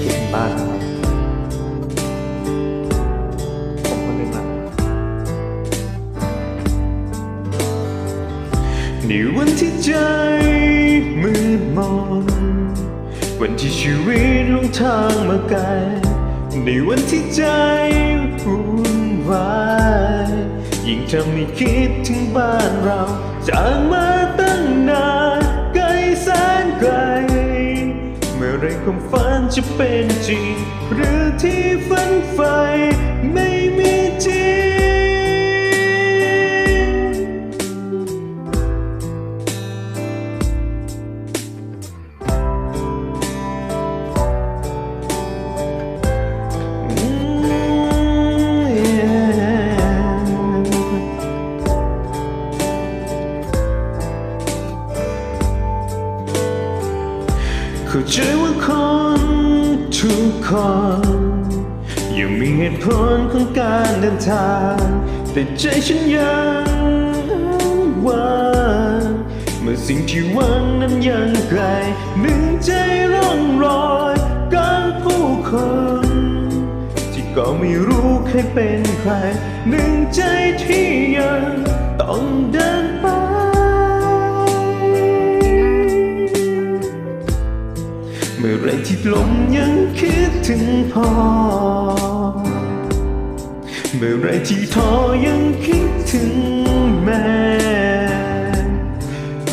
คิดถึงบ้านครับ ผมคนหนึ่งอะในวันที่ใจมืดมนวันที่ชีวิตลงทางมาไกล ในวันที่ใจวุ่นวายยิ่งทำให้คิดถึงบ้านเราจากมาตั้งนานไกลแสนไกล เมื่อไรความฝัน จะเป็นจริง หรือที่ฝันใฝ่ไม่มีจริงเข้าใจว่าคน ทุกคนยังมีเหตุผลของการเดินทาง แต่ใจฉันยังว่างเมื่อสิ่งที่หวังนั้นยังไกลหนึ่งใจร่องรอยกลางผู้คนที่ก็ไม่รู้ใครเป็นใคร หนึ่งใจที่ยังต้องเดิน ที่ลมยังคิดถึงพ่อ เมื่อไรที่ท้อยังคิดถึงแม่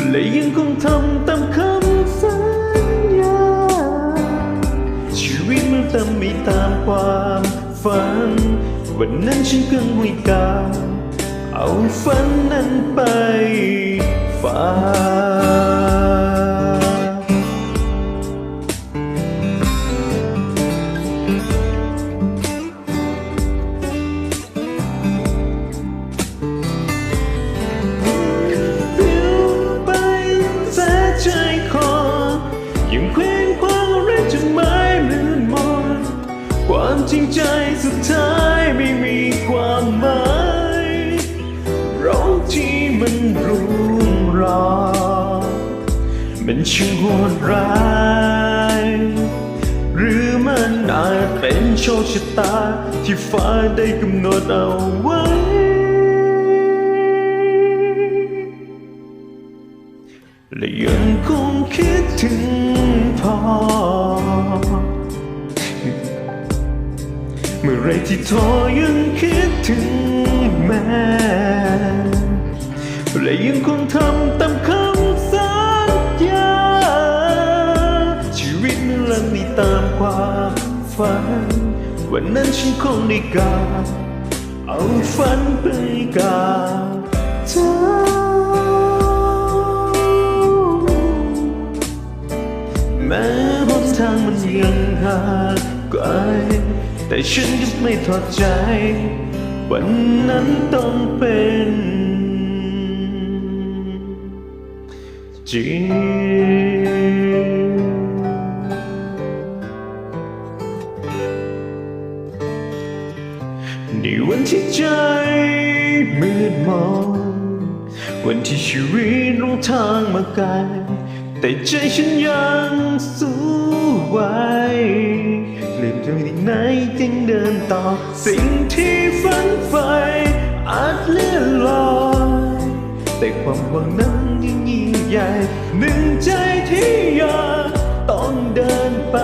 และยังคงทำตามคำสัญญา ชีวิตมันทำไม่ตามความฝัน วันนั้นฉันก็ไม่กล้าเอาฝันนั้นไปฝา ช่างโหดร้าย หรือมันอาจเป็นโชคชะตา ที่ฟ้าได้กำหนดเอาไว้ และยังคงคิดถึงพ่อ เมื่อไรที่ท้อยังคิดถึงแม่ และยังคงทำตามคำ ฝัน วันนั้นฉันคงได้กาเอาฝันไปกาเธอแม้หนทางมันยังห่างไกลแต่ฉันยังไม่ทอดใจ วันนั้นต้องเป็นจริง ในวันที่ใจมืดมนวันที่ชีวิตลงทางมาไกลแต่ใจฉันยังสู้ไหวลืมเธอที่ไหนจึงเดินต่อ สิ่งที่ฝันใฝ่อาจเลื่อนลอยแต่ความหวังนั้นยังยิ่งใหญ่หนึ่งใจที่อยากต้องเดินไป